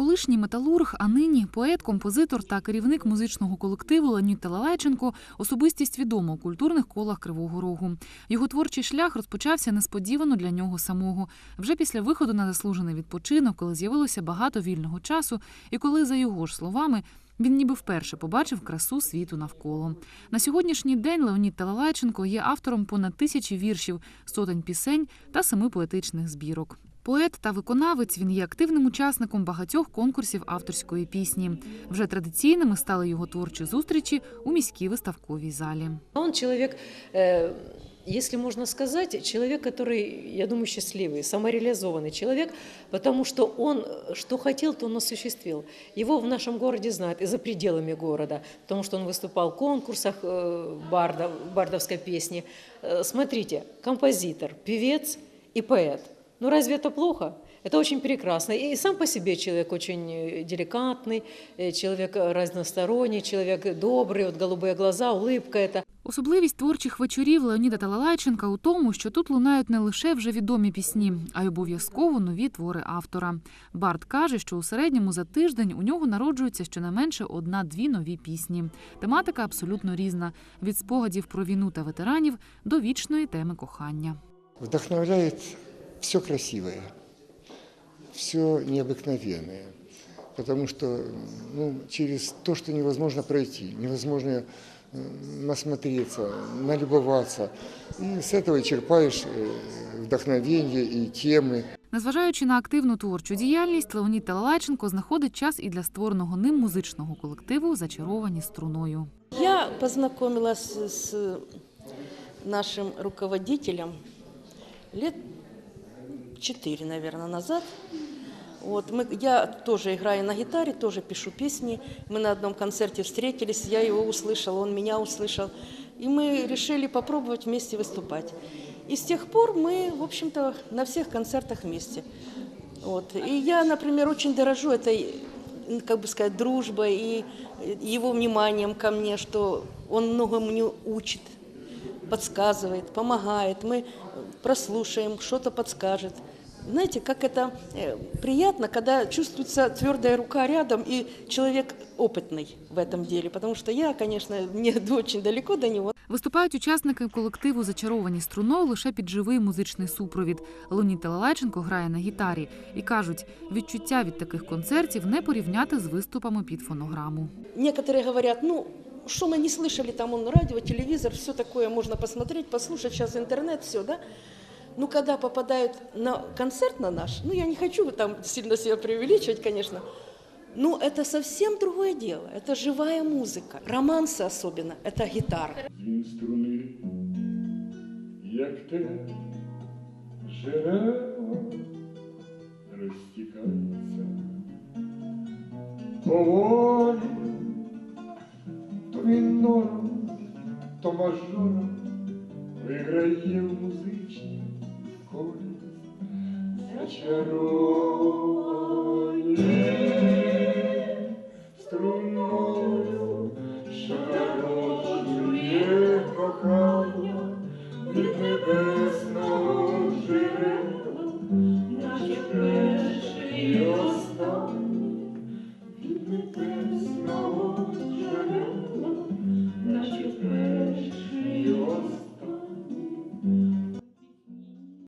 Колишній металург, а нині поет, композитор та керівник музичного колективу Леонід Талалайченко – особистість відома у культурних колах Кривого Рогу. Його творчий шлях розпочався несподівано для нього самого. Вже після виходу на заслужений відпочинок, коли з'явилося багато вільного часу, і коли, за його ж словами, він ніби вперше побачив красу світу навколо. На сьогоднішній день Леонід Талалайченко є автором понад тисячі віршів, сотень пісень та семи поетичних збірок. Поет та виконавець він є активним учасником багатьох конкурсів авторської пісні. Вже традиційними стали його творчі зустрічі у міській виставковій залі. Он человек, э, если можно сказать, человек, который, я думаю, счастливый, самореализованный человек, потому что он э, что хотел, то он осуществил. Его в нашем городе знают и за пределами города, потому что он выступал в конкурсах э, барда, бардовской песни. Э, Смотрите, композитор, певец и поэт. Ну разве это плохо? Это очень прекрасно. И сам по себе человек очень э, деликатный, э, человек разносторонний, человек добрый, вот голубые глаза, улыбка это. Особливість творчих вечорів Леоніда Талалайченка у тому, що тут лунають не лише вже відомі пісні, а й обов'язково нові твори автора. Барт каже, що у середньому за тиждень у нього народжується щонайменше одна-дві нові пісні. Тематика абсолютно різна: від спогадів про війну та ветеранів до вічної теми кохання. Вдохновляет все красивое, все необыкновенное. Потому что ну, через то, что невозможно пройти, невозможно э, насмотреться, налюбоваться. И с этого черпаешь э, вдохновение и темы. Незважаючи на активну творчу діяльність, Леонід Талалайченко знаходить час і для створеного ним музичного колективу Зачаровані струною. Я познакомилась с нашим руководителем лет четыре, наверное, назад. Вот, мы, я тоже играю на гитаре, тоже пишу песни. Мы на одном концерте встретились, я его услышала, он меня услышал. И мы решили попробовать вместе выступать. И с тех пор мы, в общем-то, на всех концертах вместе. Вот. И я, например, очень дорожу этой, как бы сказать, дружбой и его вниманием ко мне, что он многому мне учит, подсказывает, помогает. Мы прослушаем, что-то подскажет. Знаете, как это э, приятно, когда чувствуется твердая рука рядом и человек опытный в этом деле. Потому что я, конечно, мне очень далеко до него, Виступають учасники колективу Зачаровані струною лише під живий музичний супровід. Леонід Талалайченко грає на гітарі і кажуть, відчуття від таких концертів не порівняти з виступами під фонограму. Некоторые говорят, ну, что мы не слышали, там он радио, телевизор, все такое можно посмотреть, послушать, сейчас интернет, все, да? Ну, когда попадают на концерт на наш, ну, я не хочу там сильно себя преувеличивать, конечно, ну, это совсем другое дело, это живая музыка. Романсы особенно, это гитара. Дзвін струни, як те жерело розтікається поволі, то він норм, то мажором виграє в музичній зачарована